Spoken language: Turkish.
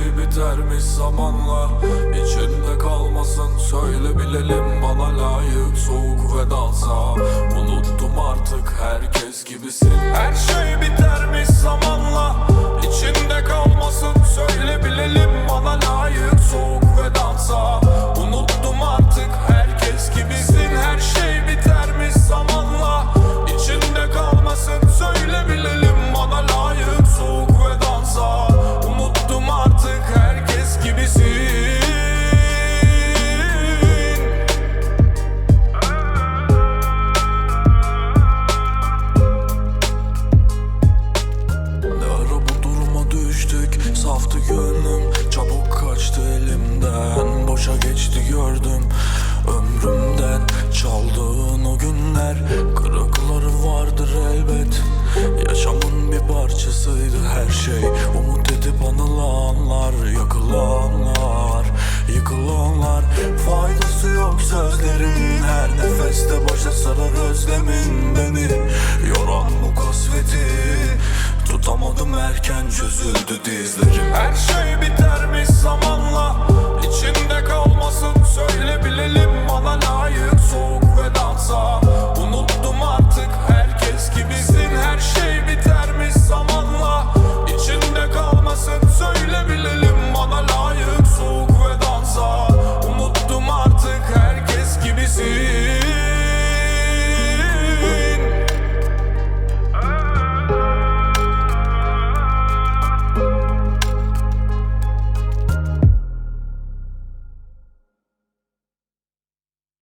şey bitermiş zamanla? İçinde kalmasın söyle bilelim Bana layık soğuk vedansa Unuttum artık herkes gibisin. Her şey bitermiş Boşa geçti gördüm. Ömrümden çaldığın o günler Kırıkları vardır elbet. Yaşamın bir parçasıydı her şey. Umut edip anılanlar Yakılanlar Yıkılanlar. Faydası yok sözlerin Her nefeste boşa sarar özlemin Beni. Yoran bu kasveti Tutamadım erken çözüldü dizlerim. Her şey